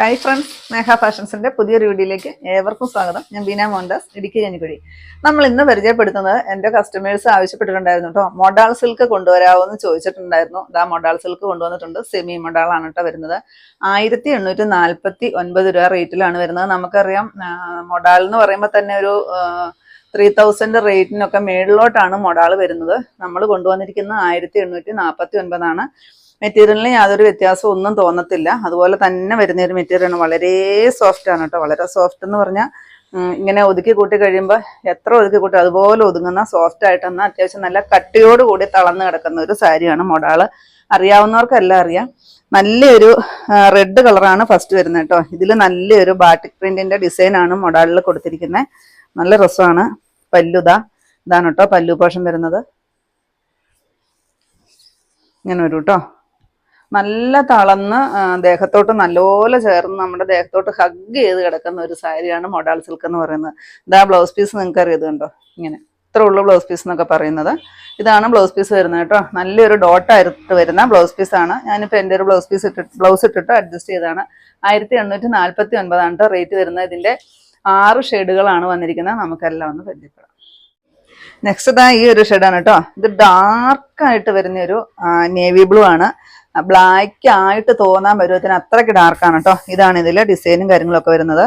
Hi friends സ്നേഹ ഫാഷൻസിന്റെ പുതിയൊരു വീഡിയോയിലേക്ക് ഏവർക്കും സ്വാഗതം. ഞാൻ ബീന മോഹൻദാസ് ഇടുക്കി കഞ്ഞിക്കുഴി. നമ്മൾ ഇന്ന് പരിചയപ്പെടുത്തുന്നത് എന്റെ കസ്റ്റമേഴ്സ് ആവശ്യപ്പെട്ടിട്ടുണ്ടായിരുന്നു കേട്ടോ. മൊഡാൾ സിൽക്ക് കൊണ്ടുവരാമോ ചോദിച്ചിട്ടുണ്ടായിരുന്നു. ഇതാ മൊഡാൾ സിൽക്ക് കൊണ്ടുവന്നിട്ടുണ്ട്. സെമി മൊഡാൾ ആണ് കേട്ടോ വരുന്നത്. ആയിരത്തി എണ്ണൂറ്റി നാൽപ്പത്തി ഒൻപത് രൂപ റേറ്റിലാണ് വരുന്നത്. നമുക്കറിയാം മൊഡാൾ എന്ന് പറയുമ്പോൾ തന്നെ ഒരു ത്രീ തൗസൻഡ് റേറ്റിനൊക്കെ മേളിലോട്ടാണ് മൊഡാൾ വരുന്നത്. നമ്മൾ കൊണ്ടുവന്നിരിക്കുന്നത് ആയിരത്തി എണ്ണൂറ്റി നാൽപ്പത്തി ഒൻപതാണ് മെറ്റീരിയലിന് യാതൊരു വ്യത്യാസവും ഒന്നും തോന്നത്തില്ല. അതുപോലെ തന്നെ വരുന്ന ഒരു മെറ്റീരിയലാണ് വളരെ സോഫ്റ്റ് ആണ് കേട്ടോ. വളരെ സോഫ്റ്റ് എന്ന് പറഞ്ഞാൽ ഇങ്ങനെ ഒതുക്കി കൂട്ടി കഴിയുമ്പോൾ എത്ര ഒതുക്കി കൂട്ടി അതുപോലെ ഒതുങ്ങുന്ന സോഫ്റ്റ് ആയിട്ടെന്ന അത്യാവശ്യം നല്ല കട്ടിയോട് കൂടി തളർന്ന് കിടക്കുന്ന ഒരു സാരിയാണ് മൊഡാൾ. അറിയാവുന്നവർക്കെല്ലാം അറിയാം. നല്ലൊരു റെഡ് കളറാണ് ഫസ്റ്റ് വരുന്നത് കേട്ടോ. ഇതിൽ നല്ലൊരു ബാട്ടിക് പ്രിന്റിന്റെ ഡിസൈനാണ് മൊഡാളിൽ കൊടുത്തിരിക്കുന്നത് നല്ല രസമാണ്. പല്ലുതാ ഇതാണ് കേട്ടോ പല്ലു പോഷം വരുന്നത്. ഇങ്ങനെ വരും കേട്ടോ. നല്ല തളന്ന് ദേഹത്തോട്ട് നല്ലപോലെ ചേർന്ന് നമ്മുടെ ദേഹത്തോട്ട് ഹഗ് ചെയ്ത് കിടക്കുന്ന ഒരു സാരിയാണ് മൊഡാൾ സിൽക്ക് എന്ന് പറയുന്നത്. ഇതാ ബ്ലൗസ് പീസ് നിങ്ങൾക്ക് അറിയത് കണ്ടോ ഇങ്ങനെ. ഇത്ര ഉള്ളു ബ്ലൗസ് പീസ് എന്നൊക്കെ പറയുന്നത്. ഇതാണ് ബ്ലൗസ് പീസ് വരുന്നത് കേട്ടോ. നല്ലൊരു ഡോട്ട് ഡോട്ടായിട്ട് വരുന്ന ബ്ലൗസ് പീസാണ് ഞാനിപ്പോൾ എന്റെ ഒരു ബ്ലൗസ് പീസ് ഇട്ടിട്ട് ബ്ലൗസ് ഇട്ടിട്ട് അഡ്ജസ്റ്റ് ചെയ്താണ് ആയിരത്തി എണ്ണൂറ്റി നാൽപ്പത്തി ഒൻപതാണ് കേട്ടോ റേറ്റ് വരുന്നത്. ഇതിന്റെ ആറ് ഷെയ്ഡുകളാണ് വന്നിരിക്കുന്നത്. നമുക്കെല്ലാം ഒന്ന് പരിചയപ്പെടാം. നെക്സ്റ്റ് ഇതാ ഈ ഒരു ഷെയ്ഡാണ് കേട്ടോ ഇത് ഡാർക്കായിട്ട് വരുന്ന ഒരു നേവി ബ്ലൂ ആണ്. ബ്ലാക്ക് ആയിട്ട് തോന്നാൻ പരുവത്തിന് അത്രയ്ക്ക് ഡാർക്കാണ് കേട്ടോ ഇതാണ് ഇതിലെ ഡിസൈനും കാര്യങ്ങളൊക്കെ വരുന്നത്.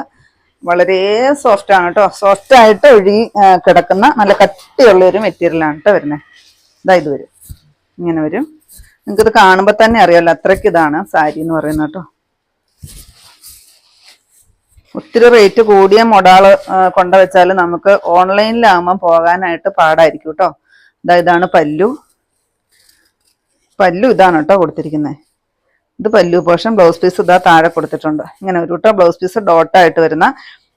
വളരെ സോഫ്റ്റ് ആണ് കേട്ടോ സോഫ്റ്റ് ആയിട്ട് ഒഴുകി കിടക്കുന്ന നല്ല കട്ടിയുള്ള ഒരു മെറ്റീരിയലാണ് കേട്ടോ വരുന്നത് ഇതാ ഇത് വരും. ഇങ്ങനെ വരും. നിങ്ങൾക്കിത് കാണുമ്പോൾ തന്നെ അറിയാമല്ലോ അത്രയ്ക്ക് ഇതാണ് സാരി എന്ന് പറയുന്നത് കേട്ടോ ഒത്തിരി റേറ്റ് കൂടിയ മൊഡാൾ കൊണ്ടുവച്ചാൽ നമുക്ക് ഓൺലൈനിലാകുമ്പോൾ പോകാനായിട്ട് പാടായിരിക്കും കേട്ടോ ഇതാ ഇതാണ് പല്ലു. പല്ലു ഇതാണ് കേട്ടോ കൊടുത്തിരിക്കുന്നത് ഇത് പല്ലു പോർഷൻ ബ്ലൗസ് പീസ് ഇതാ താഴെ കൊടുത്തിട്ടുണ്ട്. ഇങ്ങനെ ഒരു കേട്ടോ ബ്ലൗസ് പീസ് ഡോട്ടായിട്ട് വരുന്ന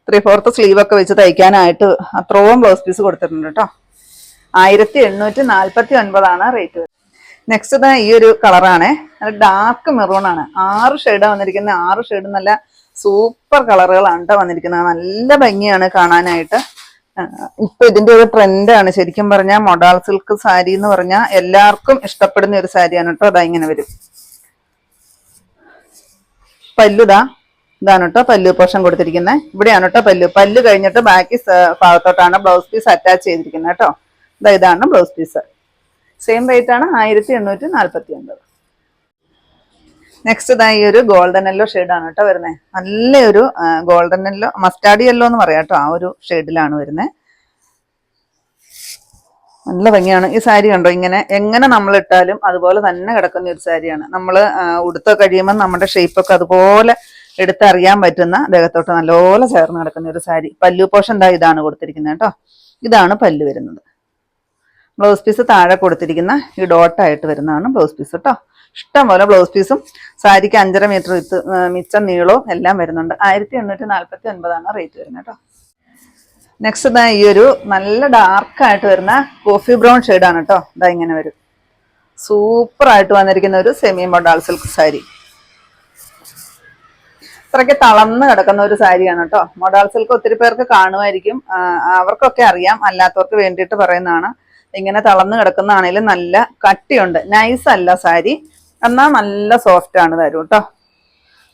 ത്രീ ഫോർത്ത് സ്ലീവ് ഒക്കെ വെച്ച് തയ്ക്കാനായിട്ട് അത്രയും ബ്ലൗസ് പീസ് കൊടുത്തിട്ടുണ്ട് കേട്ടോ ആയിരത്തി എണ്ണൂറ്റി നാൽപ്പത്തി ഒൻപതാണ് റേറ്റ് നെക്സ്റ്റ് ഇതാ ഈ ഒരു കളറാണ് നല്ല ഡാർക്ക് മെറൂൺ ആണ്. ആറ് ഷെയ്ഡാണ് വന്നിരിക്കുന്നത് ആറ് ഷെയ്ഡ് നല്ല സൂപ്പർ കളറുകളാണ് കേട്ടോ വന്നിരിക്കുന്നത്. നല്ല ഭംഗിയാണ് കാണാനായിട്ട്. ഇപ്പൊ ഇതിന്റെ ഒരു ട്രെൻഡാണ് ശരിക്കും പറഞ്ഞാൽ മൊഡാൾ സിൽക്ക് സാരി എന്ന് പറഞ്ഞാൽ എല്ലാവർക്കും ഇഷ്ടപ്പെടുന്ന ഒരു സാരിയാണ് കേട്ടോ. അതാ ഇങ്ങനെ വരും. പല്ലുതാ ഇതാണ് കേട്ടോ പല്ലു പോർഷൻ കൊടുത്തിരിക്കുന്നത് ഇവിടെയാണ് കേട്ടോ പല്ലു. പല്ലു കഴിഞ്ഞിട്ട് ബാക്കി ഭാഗത്തോട്ടാണ് ബ്ലൗസ് പീസ് അറ്റാച്ച് ചെയ്തിരിക്കുന്നത് കേട്ടോ. ഇതാ ഇതാണ് ബ്ലൗസ് പീസ് സെയിം റേറ്റ് ആണ് ആയിരത്തി എണ്ണൂറ്റി നാൽപ്പത്തി ഒൻപത് നെക്സ്റ്റ് ഇതാ ഈ ഒരു ഗോൾഡൻ യെല്ലോ ആണ് കേട്ടോ വരുന്നത് നല്ലൊരു ഗോൾഡൻ യെല്ലോ മസ്റ്റാർഡ് യെല്ലോ എന്ന് പറയാം കേട്ടോ ആ ഒരു ഷെയ്ഡിലാണ് വരുന്നത് നല്ല ഭംഗിയാണ്. ഈ സാരി കണ്ടോ? ഇങ്ങനെ എങ്ങനെ നമ്മൾ ഇട്ടാലും അതുപോലെ തന്നെ കിടക്കുന്ന ഒരു സാരിയാണ്. നമ്മൾ ഉടുത്ത് കഴിയുമ്പോൾ നമ്മുടെ ഷേപ്പൊക്കെ അതുപോലെ എടുത്തറിയാൻ പറ്റുന്ന ദേഹത്തോട്ട് നല്ലപോലെ ചേർന്ന് കിടക്കുന്ന ഒരു സാരി. പല്ലു പോഷൻ ദാ ഇതാണ് കൊടുത്തിരിക്കുന്നത് കേട്ടോ. ഇതാണ് പല്ലു വരുന്നത്. ബ്ലൗസ് പീസ് താഴെ കൊടുത്തിരിക്കുന്ന ഈ ഡോട്ടായിട്ട് വരുന്നതാണ് ബ്ലൗസ് പീസ് കേട്ടോ. ഇഷ്ടം പോലെ ബ്ലൗസ് പീസും സാരിക്ക് അഞ്ചര മീറ്റർ വിത്ത് മിച്ചം നീളവും എല്ലാം വരുന്നുണ്ട്. ആയിരത്തി എണ്ണൂറ്റി നാൽപ്പത്തി ഒൻപതാണ് റേറ്റ് വരുന്നത് കേട്ടോ. നെക്സ്റ്റ് ഈ ഒരു നല്ല ഡാർക്കായിട്ട് വരുന്ന കോഫി ബ്രൗൺ ആണ് കേട്ടോ. ഇതാ ഇങ്ങനെ വരും. സൂപ്പർ ആയിട്ട് വന്നിരിക്കുന്ന ഒരു സെമി മൊഡാൾ സിൽക്ക് സാരി. അത്രയ്ക്ക് തളർന്ന് കിടക്കുന്ന ഒരു സാരിയാണ് കേട്ടോ. മൊഡാൾ സിൽക്ക് ഒത്തിരി പേർക്ക് കാണുമായിരിക്കും. അവർക്കൊക്കെ അറിയാം. അല്ലാത്തവർക്ക് വേണ്ടിയിട്ട് പറയുന്നതാണ്. ഇങ്ങനെ തളർന്ന് കിടക്കുന്നതാണെങ്കിലും നല്ല കട്ടിയുണ്ട്. നൈസ് അല്ല സാരി. എന്നാൽ നല്ല സോഫ്റ്റ് ആണ് തരും കേട്ടോ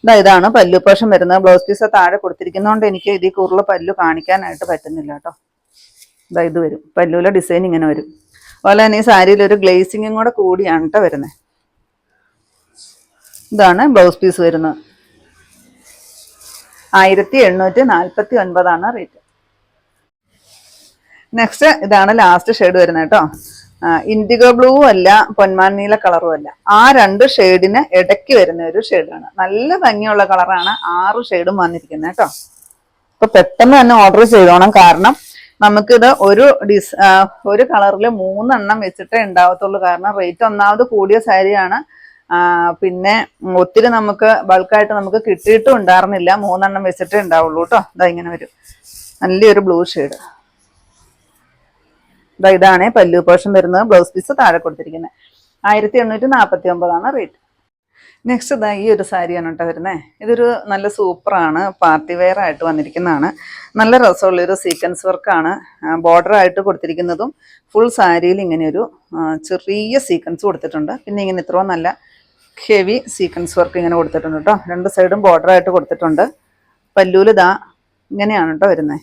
ഇതാ ഇതാണ് പല്ലു. പോഷൻ വരുന്നത് ബ്ലൗസ് പീസ് താഴെ കൊടുത്തിരിക്കുന്നതുകൊണ്ട് എനിക്ക് ഇതിൽ കൂടുതൽ പല്ലു കാണിക്കാനായിട്ട് പറ്റുന്നില്ല കേട്ടോ ഇതാ ഇത് വരും. പല്ലുവിലെ ഡിസൈൻ ഇങ്ങനെ വരും. അതുപോലെ തന്നെ ഈ സാരിയിൽ ഒരു ഗ്ലേസിങ്ങും കൂടെ കൂടിയാണ് കേട്ടോ വരുന്നത് ഇതാണ് ബ്ലൗസ് പീസ് വരുന്നത്. ആയിരത്തി എണ്ണൂറ്റി നാൽപ്പത്തി ഒൻപതാണ് റേറ്റ് നെക്സ്റ്റ് ഇതാണ് ലാസ്റ്റ് ഷെയ്ഡ് വരുന്നത് കേട്ടോ ഇൻഡിഗോ ബ്ലൂ അല്ല പൊന്മാൻ നീല കളറും അല്ല. ആ രണ്ട് ഷെയ്ഡിന് ഇടയ്ക്ക് വരുന്ന ഒരു ഷെയ്ഡാണ് നല്ല ഭംഗിയുള്ള കളറാണ് ആറ് ഷെയ്ഡും വന്നിരിക്കുന്നത് കേട്ടോ. അപ്പൊ പെട്ടെന്ന് തന്നെ ഓർഡർ ചെയ്തോണം. കാരണം നമുക്കിത് ഒരു ഡിസ് ഒരു കളറിൽ മൂന്നെണ്ണം വെച്ചിട്ടേ ഉണ്ടാവത്തുള്ളൂ. കാരണം റേറ്റ് ഒന്നാമത് കൂടിയ സാരിയാണ് പിന്നെ ഒത്തിരി നമുക്ക് ബൾക്കായിട്ട് നമുക്ക് കിട്ടിയിട്ടും ഉണ്ടായിരുന്നില്ല. മൂന്നെണ്ണം വെച്ചിട്ടേ ഉണ്ടാവുള്ളൂ കേട്ടോ. ഇതാ ഇങ്ങനെ വരും. നല്ലൊരു ബ്ലൂ ഷെയ്ഡ് ഇതാണ് പല്ലു പോർഷൻ വരുന്നത്. ബ്ലൗസ് പീസ് താഴെ കൊടുത്തിരിക്കുന്നത് ആയിരത്തി എണ്ണൂറ്റി നാൽപ്പത്തി ഒമ്പതാണ് റേറ്റ് നെക്സ്റ്റ് ഇതാ ഈ ഒരു സാരിയാണ് കേട്ടോ വരുന്നത് ഇതൊരു നല്ല സൂപ്പറാണ് പാർട്ടി വെയർ ആയിട്ട് വന്നിരിക്കുന്നതാണ്. നല്ല രസമുള്ളൊരു സീക്വൻസ് വർക്കാണ് ബോർഡർ ആയിട്ട് കൊടുത്തിരിക്കുന്നതും ഫുൾ സാരിയിൽ ഇങ്ങനെ ഒരു ചെറിയ സീക്വൻസ് കൊടുത്തിട്ടുണ്ട്. പിന്നെ ഇങ്ങനെ ഇത്രയും നല്ല ഹെവി സീക്വൻസ് വർക്ക് ഇങ്ങനെ കൊടുത്തിട്ടുണ്ട് കേട്ടോ. രണ്ട് സൈഡും ബോർഡർ ആയിട്ട് കൊടുത്തിട്ടുണ്ട്. പല്ലൂലിതാ ഇങ്ങനെയാണ് കേട്ടോ വരുന്നത്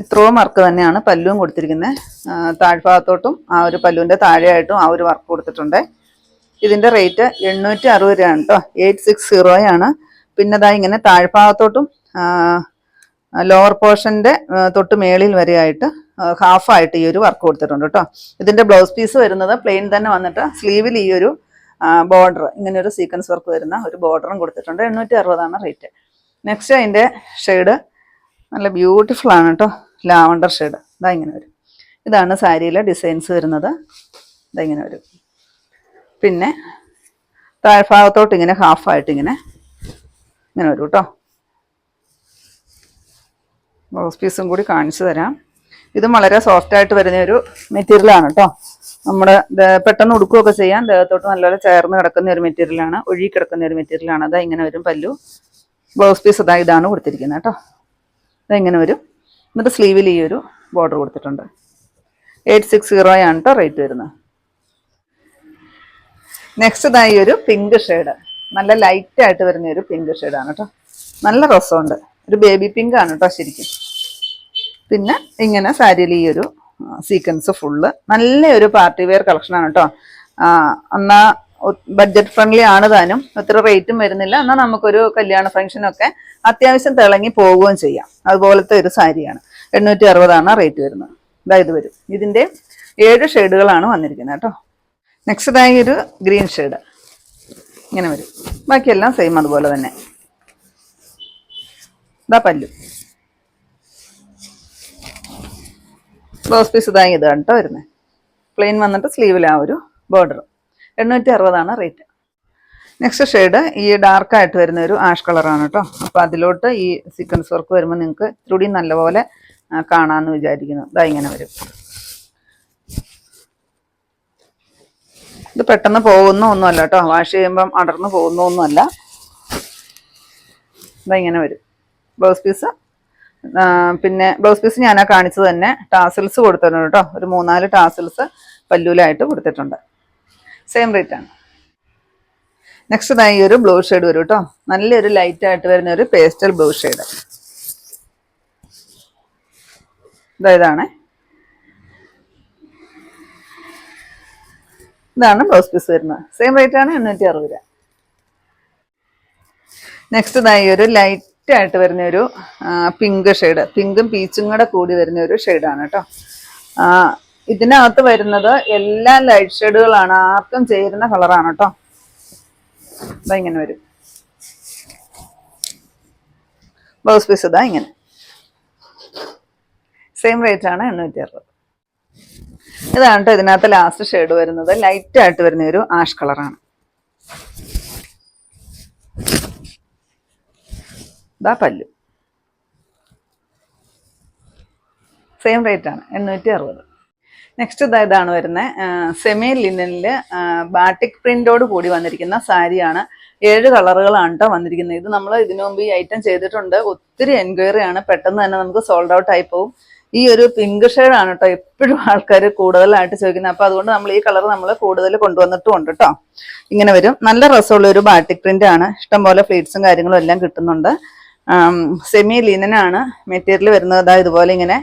ഇത്രയും വർക്ക് തന്നെയാണ് പല്ലുവും കൊടുത്തിരിക്കുന്നത് താഴ്ഭാഗത്തോട്ടും ആ ഒരു പല്ലുവിന്റെ താഴെയായിട്ടും ആ ഒരു വർക്ക് കൊടുത്തിട്ടുണ്ട്. ഇതിന്റെ റേറ്റ് എണ്ണൂറ്റി അറുപത് രൂപയാണ് കേട്ടോ എയ്റ്റ് സിക്സ് സീറോയാണ് പിന്നെ ഇതാ ഇങ്ങനെ താഴ്ഭാഗത്തോട്ടും ലോവർ പോർഷന്റെ തൊട്ട് മേളിൽ വരെയായിട്ട് ഹാഫായിട്ട് ഈ ഒരു വർക്ക് കൊടുത്തിട്ടുണ്ട് കേട്ടോ ഇതിന്റെ ബ്ലൗസ് പീസ് വരുന്നത് പ്ലെയിൻ തന്നെ വന്നിട്ട് സ്ലീവിൽ ഈ ഒരു ബോർഡർ ഇങ്ങനെ ഒരു സീക്വൻസ് വർക്ക് വരുന്ന ഒരു ബോർഡറും കൊടുത്തിട്ടുണ്ട്. എണ്ണൂറ്റി അറുപതാണ് റേറ്റ്. നെക്സ്റ്റ് അതിന്റെ ഷെയ്ഡ് നല്ല ബ്യൂട്ടിഫുൾ ആണ് കേട്ടോ ലാവണ്ടർ ഷെയ്ഡ്. ഇതാ ഇങ്ങനെ വരും. ഇതാണ് സാരിയിലെ ഡിസൈൻസ് വരുന്നത്. ഇതാ ഇങ്ങനെ വരും. പിന്നെ താഴ്ഭാഗത്തോട്ട് ഇങ്ങനെ ഹാഫായിട്ട് ഇങ്ങനെ ഇങ്ങനെ വരും കേട്ടോ ബ്ലൗസ് പീസും കൂടി കാണിച്ചു തരാം. ഇതും വളരെ സോഫ്റ്റ് ആയിട്ട് വരുന്ന ഒരു മെറ്റീരിയലാണ് കേട്ടോ നമ്മുടെ പെട്ടെന്ന് ഉടുക്കുകയൊക്കെ ചെയ്യാൻ ദേഹത്തോട്ട് നല്ലപോലെ ചേർന്ന് കിടക്കുന്ന ഒരു മെറ്റീരിയലാണ് ഒഴുകി കിടക്കുന്ന ഒരു മെറ്റീരിയലാണ് അതാ ഇങ്ങനെ വരും പല്ലു. ബ്ലൗസ് പീസ് അതാ ഇതാണ് കൊടുത്തിരിക്കുന്നത് കേട്ടോ അതാ ഇങ്ങനെ വരും? എന്നിട്ട് സ്ലീവിൽ ഈ ഒരു ബോർഡർ കൊടുത്തിട്ടുണ്ട്. എയ്റ്റ് സിക്സ് സീറോയാണ് കേട്ടോ റേറ്റ് വരുന്നത്. നെക്സ്റ്റ് ഇതായി ഒരു പിങ്ക് ഷെയ്ഡ് നല്ല ലൈറ്റ് ആയിട്ട് വരുന്ന ഒരു പിങ്ക് ഷെയ്ഡാണ് കേട്ടോ നല്ല രസമുണ്ട് ഒരു ബേബി പിങ്ക് ആണ് കേട്ടോ ശരിക്കും. പിന്നെ ഇങ്ങനെ സാരിയിൽ ഈ ഒരു സീക്വൻസ് ഫുള്ള് നല്ലൊരു പാർട്ടി വെയർ കളക്ഷനാണ് കേട്ടോ എന്നാ ബഡ്ജറ്റ് ഫ്രണ്ട്ലി ആണ് താനും. ഒത്തിരി റേറ്റും വരുന്നില്ല. എന്നാൽ നമുക്കൊരു കല്യാണ ഫംഗ്ഷനൊക്കെ അത്യാവശ്യം തിളങ്ങി പോവുകയും ചെയ്യാം. അതുപോലത്തെ ഒരു സാരിയാണ്. എണ്ണൂറ്റി അറുപതാണ് റേറ്റ് വരുന്നത്. ഇതാ ഇത് വരും. ഇതിന്റെ ഏഴ് ഷെയ്ഡുകളാണ് വന്നിരിക്കുന്നത് കേട്ടോ. നെക്സ്റ്റ് ആയി ഒരു ഗ്രീൻ ഷെയ്ഡ് ഇങ്ങനെ വരും. ബാക്കിയെല്ലാം സെയിം അതുപോലെ തന്നെ. ഇതാ പല്ലു. ബ്ലൗസ് പീസ് ഇതായി ഇതാണ് കേട്ടോ വരുന്നത്. പ്ലെയിൻ വന്നിട്ട് സ്ലീവിലാ ഒരു ബോർഡർ എണ്ണൂറ്റി അറുപതാണ് റേറ്റ്. നെക്സ്റ്റ് ഷെയ്ഡ് ഈ ഡാർക്കായിട്ട് വരുന്ന ഒരു ആഷ് കളറാണ് കേട്ടോ അപ്പോൾ അതിലോട്ട് ഈ സീക്വൻസ് വർക്ക് വരുമ്പോൾ നിങ്ങൾക്ക് ഇത്തിരി നല്ലപോലെ കാണാമെന്ന് വിചാരിക്കുന്നു. ഇതാ ഇങ്ങനെ വരും. ഇത് പെട്ടെന്ന് പോകുന്ന ഒന്നുമല്ല കേട്ടോ വാഷ് ചെയ്യുമ്പം അടർന്ന് പോകുന്ന ഒന്നുമല്ല ഇതാ ഇങ്ങനെ വരും. ബ്ലൗസ് പീസ് പിന്നെ ബ്ലൗസ് പീസ് ഞാനാ കാണിച്ചത് തന്നെ. ടാസിൽസ് കൊടുത്തിട്ടുണ്ട് കേട്ടോ ഒരു മൂന്നാൽ ടാസിൽസ് പല്ലൂലായിട്ട് കൊടുത്തിട്ടുണ്ട്. സെയിം റേറ്റ് ആണ്. നെക്സ്റ്റ് ഇതായി ഒരു ബ്ലൂ ഷെയ്ഡ് വരും കേട്ടോ നല്ലൊരു ലൈറ്റ് ആയിട്ട് വരുന്ന ഒരു പേസ്റ്റൽ ബ്ലൂ ഷെയ്ഡ് ഇതാണ്. ഇതാണ് ബ്ലൗസ് പീസ് വരുന്നത്. സെയിം റേറ്റ് ആണ് എണ്ണൂറ്റി അറുപത് രൂപ നെക്സ്റ്റ് ഇതായി ഒരു ലൈറ്റ് ആയിട്ട് വരുന്ന ഒരു പിങ്ക് ഷെയ്ഡ് പിങ്കും പീച്ചും കൂടെ കൂടി വരുന്ന ഒരു ഷെയ്ഡാണ് കേട്ടോ ഇതിനകത്ത് വരുന്നത് എല്ലാ ലൈറ്റ് ഷെയ്ഡുകളാണ് ആർക്കും ചേരുന്ന കളറാണ് കേട്ടോ. ഇതാ ഇങ്ങനെ വരും. ബ്ലൗസ് പീസ് ഇതാ ഇങ്ങനെ. സെയിം റേറ്റ് ആണ് എണ്ണൂറ്റി അറുപത് ഇതാണ് കേട്ടോ ഇതിനകത്ത് ലാസ്റ്റ് ഷെയ്ഡ് വരുന്നത്. ലൈറ്റ് ആയിട്ട് വരുന്ന ഒരു ആഷ് കളറാണ് ഇതാ പല്ലു. സെയിം റേറ്റ് ആണ് എണ്ണൂറ്റി അറുപത് നെക്സ്റ്റ് ഇതാ ഇതാണ് വരുന്നത് സെമി ലിനനിൽ ബാട്ടിക് പ്രിന്റോട് കൂടി വന്നിരിക്കുന്ന സാരിയാണ്. ഏഴ് കളറുകളാണ് കേട്ടോ വന്നിരിക്കുന്നത്. ഇത് നമ്മൾ ഇതിനു മുമ്പ് ഈ ഐറ്റം ചെയ്തിട്ടുണ്ട്. ഒത്തിരി എൻക്വയറി ആണ്. പെട്ടെന്ന് തന്നെ നമുക്ക് സോൾഡ് ഔട്ട് ആയി പോകും ഈ ഒരു പിങ്ക് ആണ് കേട്ടോ എപ്പോഴും ആൾക്കാർ കൂടുതലായിട്ട് ചോദിക്കുന്നത്. അപ്പോൾ അതുകൊണ്ട് നമ്മൾ ഈ കളർ നമ്മൾ കൂടുതൽ കൊണ്ടുവന്നിട്ടുമുണ്ട് കേട്ടോ ഇങ്ങനെ വരും. നല്ല രസമുള്ള ഒരു ബാട്ടിക് പ്രിന്റ് ആണ്. ഇഷ്ടംപോലെ ഫ്ലീറ്റ്സും കാര്യങ്ങളും എല്ലാം കിട്ടുന്നുണ്ട്. സെമി ലിനനാണ് മെറ്റീരിയൽ വരുന്നത് ഇതുപോലെ ഇങ്ങനെ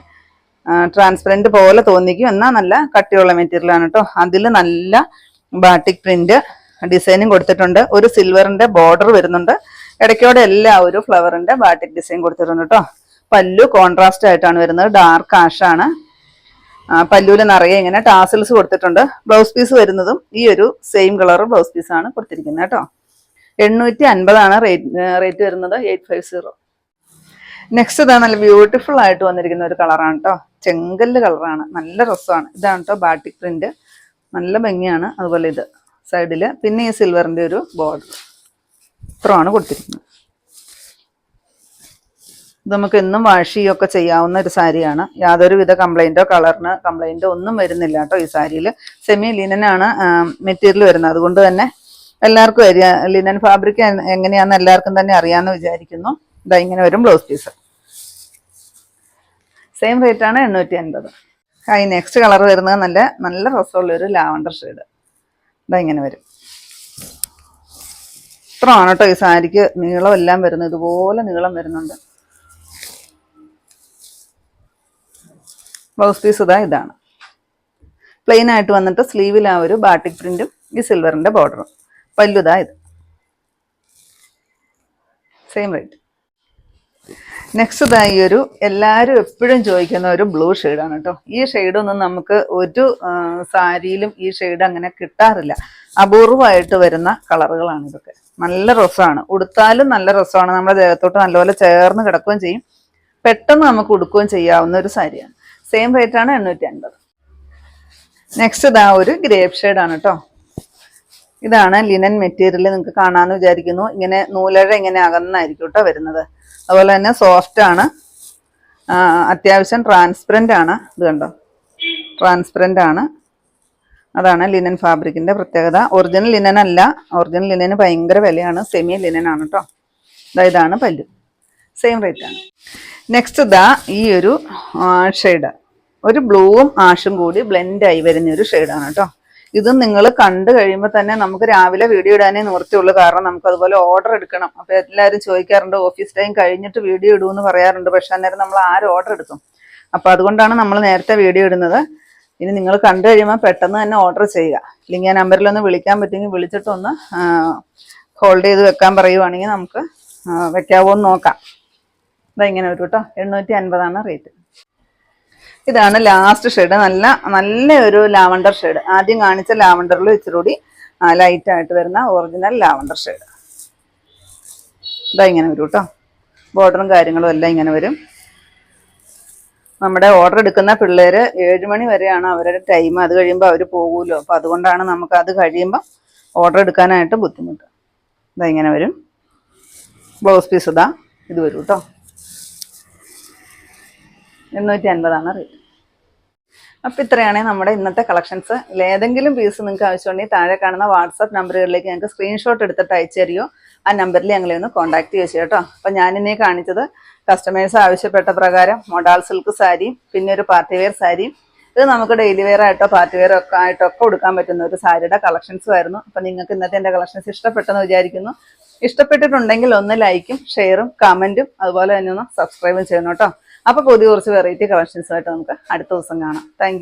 ട്രാൻസ്പെറന്റ് പോലെ തോന്നിക്കും. എന്നാൽ നല്ല കട്ടിയുള്ള മെറ്റീരിയലാണ് കേട്ടോ അതിൽ നല്ല ബാട്ടിക് പ്രിന്റ് ഡിസൈനും കൊടുത്തിട്ടുണ്ട്. ഒരു സിൽവറിന്റെ ബോർഡർ വരുന്നുണ്ട്. ഇടയ്ക്കോടെ എല്ലാ ഒരു ഫ്ലവറിന്റെ ബാട്ടിക് ഡിസൈൻ കൊടുത്തിട്ടുണ്ട് കേട്ടോ പല്ലു കോൺട്രാസ്റ്റ് ആയിട്ടാണ് വരുന്നത്. ഡാർക്ക് ആഷാണ് പല്ലുവിൽ നിറയെ ഇങ്ങനെ ടാസിൽസ് കൊടുത്തിട്ടുണ്ട്. ബ്ലൗസ് പീസ് വരുന്നതും ഈ ഒരു സെയിം കളർ ബ്ലൗസ് പീസാണ് കൊടുത്തിരിക്കുന്നത് കേട്ടോ എണ്ണൂറ്റി അൻപതാണ് റേറ്റ് റേറ്റ് വരുന്നത്. എയ്റ്റ് ഫൈവ് സീറോ നെക്സ്റ്റ് ഇതാ നല്ല ബ്യൂട്ടിഫുൾ ആയിട്ട് വന്നിരിക്കുന്ന ഒരു കളറാണ് കേട്ടോ ചെങ്കല്ല് കളറാണ്. നല്ല രസമാണ്. ഇതാണ് കേട്ടോ ബാട്ടിക് പ്രിന്റ് നല്ല ഭംഗിയാണ് അതുപോലെ ഇത് സൈഡിൽ പിന്നെ ഈ സിൽവറിന്റെ ഒരു ബോർഡർ ഇത്രമാണ് കൊടുത്തിരിക്കുന്നത്. ഇത് നമുക്ക് എന്നും വാഷ് ചെയ്യുകയൊക്കെ ചെയ്യാവുന്ന ഒരു സാരിയാണ്. യാതൊരു വിധ കംപ്ലൈന്റോ കളറിന് കംപ്ലൈന്റോ ഒന്നും വരുന്നില്ല കേട്ടോ ഈ സാരിയിൽ സെമി ലിനനാണ് മെറ്റീരിയൽ വരുന്നത്. അതുകൊണ്ട് തന്നെ എല്ലാവർക്കും അറിയാം. ലിനൻ ഫാബ്രിക് എങ്ങനെയാണെന്ന് എല്ലാവർക്കും തന്നെ അറിയാമെന്ന് വിചാരിക്കുന്നു. ഇതാ ഇങ്ങനെ വരും ബ്ലൗസ് പീസ് സെയിം റേറ്റ് ആണ് എണ്ണൂറ്റി അൻപത് ഈ നെക്സ്റ്റ് കളർ വരുന്നത് നല്ല നല്ല രസമുള്ള ഒരു ലാവണ്ടർ ഷെയ്ഡ് ഇതാ ഇങ്ങനെ വരും. ഇത്രയാണ് കേട്ടോ ഈ സാരിക്ക് നീളം എല്ലാം വരുന്നത്. ഇതുപോലെ നീളം വരുന്നുണ്ട്. ബ്ലൗസ് പീസ് ഇതാ ഇതാണ്. പ്ലെയിൻ ആയിട്ട് വന്നിട്ട് സ്ലീവിൽ ആ ഒരു ബാട്ടിക് പ്രിന്റും ഈ സിൽവറിന്റെ ബോർഡറും പല്ലുതാ ഇത്. സെയിം റേറ്റ് നെക്സ്റ്റ് ഇതായി ഒരു എല്ലാവരും എപ്പോഴും ചോദിക്കുന്ന ഒരു ബ്ലൂ ഷെയ്ഡാണ് കേട്ടോ ഈ ഷെയ്ഡൊന്നും നമുക്ക് ഒരു സാരിയിലും ഈ ഷെയ്ഡ് അങ്ങനെ കിട്ടാറില്ല. അപൂർവമായിട്ട് വരുന്ന കളറുകളാണ് ഇതൊക്കെ. നല്ല രസമാണ് ഉടുത്താലും നല്ല രസമാണ് നമ്മുടെ ദേഹത്തോട്ട് നല്ലപോലെ ചേർന്ന് കിടക്കുകയും ചെയ്യും. പെട്ടെന്ന് നമുക്ക് ഉടുക്കുകയും ചെയ്യാവുന്ന ഒരു സാരിയാണ്. സെയിം റേറ്റ് ആണ് എണ്ണൂറ്റി അൻപത് നെക്സ്റ്റ് ഇതാ ഒരു ഗ്രേപ്പ് ഷെയ്ഡാണ് കേട്ടോ ഇതാണ് ലിനൻ മെറ്റീരിയൽ നിങ്ങൾക്ക് കാണാമെന്ന് വിചാരിക്കുന്നു. ഇങ്ങനെ നൂലഴ ഇങ്ങനെ അകന്നായിരിക്കും കേട്ടോ വരുന്നത്. അതുപോലെ തന്നെ സോഫ്റ്റ് ആണ്. അത്യാവശ്യം ട്രാൻസ്പെറന്റ് ആണ്. ഇത് കണ്ടോ? ട്രാൻസ്പെറന്റ് ആണ്. അതാണ് ലിനൻ ഫാബ്രിക്കിന്റെ പ്രത്യേകത. ഒറിജിനൽ ലിനൻ അല്ല. ഒറിജിനൽ ലിനന് ഭയങ്കര വിലയാണ്. സെമി ലിനൻ ആണ് കേട്ടോ ഇതാണ് പല്ലു. സെയിം റേറ്റ് ആണ്. നെക്സ്റ്റ് ഇതാ ഈ ഒരു ഷെയ്ഡ് ഒരു ബ്ലൂവും ആഷും കൂടി ബ്ലെൻഡായി വരുന്ന ഒരു ഷെയ്ഡാണ് കേട്ടോ ഇത് നിങ്ങൾ കണ്ടു കഴിയുമ്പോൾ തന്നെ നമുക്ക് രാവിലെ വീഡിയോ ഇടാനേ നിവൃത്തിയുള്ളൂ. കാരണം നമുക്ക് അതുപോലെ ഓർഡർ എടുക്കണം. അപ്പൊ എല്ലാവരും ചോദിക്കാറുണ്ട് ഓഫീസ് ടൈം കഴിഞ്ഞിട്ട് വീഡിയോ ഇടൂന്ന് പറയാറുണ്ട്. പക്ഷെ അന്നേരം നമ്മൾ ആര് ഓർഡർ എടുക്കും? അപ്പൊ അതുകൊണ്ടാണ് നമ്മൾ നേരത്തെ വീഡിയോ ഇടുന്നത്. ഇനി നിങ്ങൾ കണ്ടു കഴിയുമ്പോൾ പെട്ടെന്ന് തന്നെ ഓർഡർ ചെയ്യുക. ഇല്ലെങ്കിൽ ആ നമ്പറിലൊന്ന് വിളിക്കാൻ പറ്റുമെങ്കിൽ വിളിച്ചിട്ടൊന്ന് ഹോൾഡ് ചെയ്ത് വെക്കാൻ പറയുവാണെങ്കിൽ നമുക്ക് വെക്കാവോ എന്ന് നോക്കാം. ഇതാ ഇങ്ങനെ വരും കേട്ടോ. എണ്ണൂറ്റി അൻപതാണ് റേറ്റ് ഇതാണ് ലാസ്റ്റ് ഷെയ്ഡ് നല്ല നല്ല ഒരു ലാവണ്ടർ ഷെയ്ഡ് ആദ്യം കാണിച്ച ലാവണ്ടറിൽ ഇച്ചിരി ലൈറ്റ് ആയിട്ട് വരുന്ന ഒറിജിനൽ ലാവണ്ടർ ഷെയ്ഡ് ഇതാ ഇങ്ങനെ വരും കേട്ടോ ബോർഡറും കാര്യങ്ങളും എല്ലാം ഇങ്ങനെ വരും. നമ്മുടെ ഓർഡർ എടുക്കുന്ന പിള്ളേർ മണി വരെയാണ് അവരുടെ ടൈം അത് കഴിയുമ്പോൾ അവർ പോകുമല്ലോ അപ്പോൾ അതുകൊണ്ടാണ് നമുക്ക് അത് കഴിയുമ്പോൾ ഓർഡർ എടുക്കാനായിട്ട് ബുദ്ധിമുട്ട്. ഇതാ ഇങ്ങനെ വരും. ബ്ലൗസ് പീസ് ഇതാ. ഇത് വരും കേട്ടോ എണ്ണൂറ്റി അൻപതാണ് റേറ്റ് അപ്പോൾ ഇത്രയാണ് നമ്മുടെ ഇന്നത്തെ കളക്ഷൻസ് ഏതെങ്കിലും പീസ് നിങ്ങൾക്ക് ആവശ്യമുണ്ടെങ്കിൽ താഴെ കാണുന്ന വാട്സപ്പ് നമ്പറുകളിലേക്ക് ഞങ്ങൾക്ക് സ്ക്രീൻഷോട്ട് എടുത്തിട്ട് അയച്ചു തരികയോ ആ നമ്പറിൽ ഞങ്ങളെ ഒന്ന് കോൺടാക്ട് ചെയ്യുക കേട്ടോ. അപ്പം ഞാനിന്നെ കാണിച്ചത് കസ്റ്റമേഴ്സ് ആവശ്യപ്പെട്ട പ്രകാരം മൊഡാൾ സിൽക്ക് സാരിയും പിന്നെ ഒരു പാർട്ടി വെയർ സാരിയും ഇത് നമുക്ക് ഡെയിലി വെയർ ആയിട്ടോ പാർട്ടി വെയർ ഒക്കെ ആയിട്ടോ ഒക്കെ കൊടുക്കാൻ പറ്റുന്ന ഒരു സാരിയുടെ കളക്ഷൻസും ആയിരുന്നു. അപ്പം നിങ്ങൾക്ക് ഇന്നത്തെ എന്റെ കളക്ഷൻസ് ഇഷ്ടപ്പെട്ടെന്ന് വിചാരിക്കുന്നു. ഇഷ്ടപ്പെട്ടിട്ടുണ്ടെങ്കിൽ ഒന്ന് ലൈക്കും ഷെയറും കമന്റും അതുപോലെ തന്നെ ഒന്ന് സബ്സ്ക്രൈബും ചെയ്യണം കേട്ടോ. അപ്പോൾ പുതിയ കുറച്ച് വെറൈറ്റി കളക്ഷൻസ് ആയിട്ട് നമുക്ക് അടുത്ത ദിവസം കാണാം. താങ്ക്